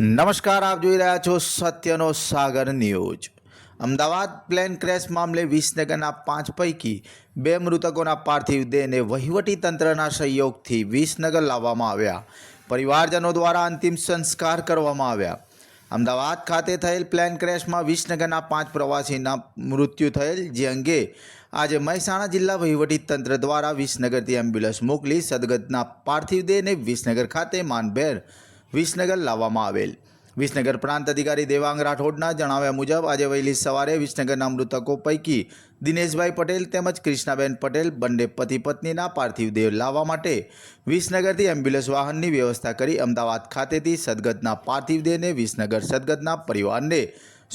નમસ્કાર, આપ જોઈ રહ્યા છો સત્યનો સાગર ન્યૂઝ. અમદાવાદ પ્લેન ક્રેશ મામલે વિસનગરના પાંચ પૈકી બે મૃતકોના પાર્થિવ દેહને વહીવટી તંત્રના સહયોગથી વિસનગર લાવવામાં આવ્યા. પરિવારજનો દ્વારા અંતિમ સંસ્કાર કરવામાં આવ્યા. અમદાવાદ ખાતે થયેલ પ્લેન ક્રેશમાં વિસનગરના પાંચ પ્રવાસીના મૃત્યુ થયેલ, જે અંગે આજે મહેસાણા જિલ્લા વહીવટી તંત્ર દ્વારા વિસનગરથી એમ્બ્યુલન્સ મોકલી સદગતના પાર્થિવ દેહને વિસનગર ખાતે માનભેર વિસનગર લાવવામાં આવેલ. વિસનગર પ્રાંત અધિકારી દેવાંગ રાઠોડના જણાવ્યા મુજબ, આજે વહેલી સવારે વિસનગરના મૃતકો પૈકી દિનેશભાઈ પટેલ તેમજ કૃષ્ણાબેન પટેલ બંને પતિ પત્નીના પાર્થિવ દેહ લાવવા માટે વિસનગરથી એમ્બ્યુલન્સ વાહનની વ્યવસ્થા કરી અમદાવાદ ખાતેથી સદગતના પાર્થિવ દેહને વિસનગર સદગતના પરિવારને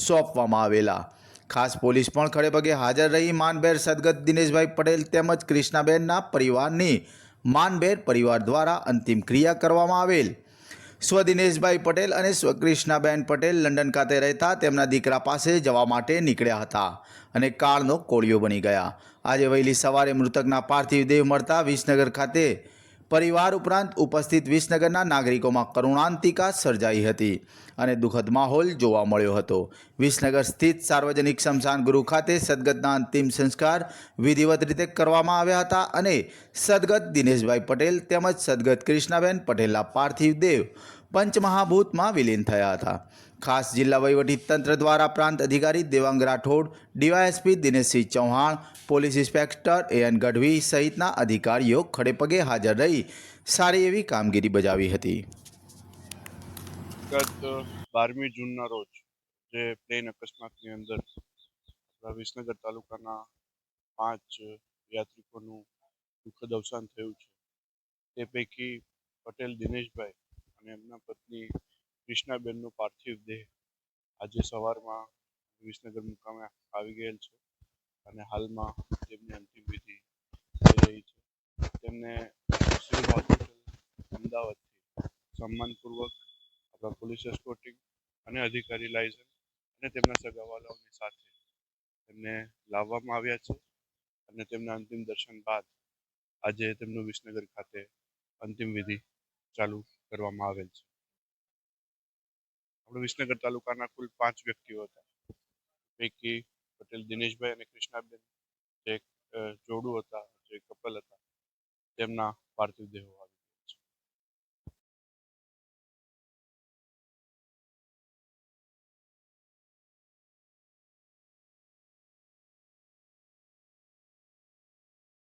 સોંપવામાં આવેલા. ખાસ પોલીસ પણ ખડેપગે હાજર રહી માનભેર સદગત દિનેશભાઈ પટેલ તેમજ કૃષ્ણાબેનના પરિવારની માનભેર પરિવાર દ્વારા અંતિમ ક્રિયા કરવામાં આવેલ. સ્વ દિનેશભાઈ પટેલ અને સ્વ પટેલ લંડન ખાતે રહેતા તેમના દીકરા પાસે જવા માટે નીકળ્યા હતા અને કાળનો કોળિયો બની ગયા. આજે વહેલી સવારે મૃતકના પાર્થિવ દેહ મળતા વિસનગર ખાતે પરિવાર ઉપરાંત ઉપસ્થિત વિસનગરના નાગરિકોમાં કરુણાંતિકા સર્જાઈ હતી અને દુઃખદ માહોલ જોવા મળ્યો હતો. વિસનગર સ્થિત સાર્વજનિક શમશાન ગૃહ ખાતે સદગતના અંતિમ સંસ્કાર વિધિવત રીતે કરવામાં આવ્યા હતા અને સદગત દિનેશભાઈ પટેલ તેમજ સદગત કૃષ્ણાબેન પટેલના પાર્થિવ દેવ પંચમહાભૂતમાં વિલીન થયા હતા. ખાસ જિલ્લા વહીવટી તંત્ર દ્વારા પ્રાંત અધિકારી Devang Rathod, DYSP Dineshsinh Chauhan, police inspector A N Gadhvi સહિતના અધિકારીઓ ખડેપગે હાજર રહી સારી એવી કામગીરી બજાવી હતી. ગત બારમી જૂનના રોજ જે પ્લેન અકસ્માતની અંદર વિસનગર તાલુકાના પાંચ યાત્રિકોનું દુઃખદ અવસાન થયું છે, તે પૈકી પટેલ દિનેશભાઈ અને એમના પત્ની કૃષ્ણાબેનનો પાર્થિવ દેહ આજે સવારમાં વિસનગર મુકામે આવી ગયેલ છે અને હાલમાં તેમની અંતિમ વિધિ થઈ રહી છે. તેમને સિવિલ હોસ્પિટલ અમદાવાદથી સન્માનપૂર્વક આપણા પોલીસ એસ્કોર્ટિંગ અને અધિકારી લાયસન્સ અને તેમના સગાવાલાઓની સાથે તેમને લાવવામાં આવ્યા છે અને તેમના અંતિમ દર્શન બાદ આજે તેમનું વિસનગર ખાતે અંતિમ વિધિ ચાલુ કરવામાં આવેલ છે. આપણે વિસનગર તાલુકાના કુલ પાંચ વ્યક્તિઓ હતા. પૈકી પટેલ દિનેશભાઈ અને કૃષ્ણાબેન, જે જોડું હતા, જે કપલ હતા. તેમના પાર્થિવ દેહો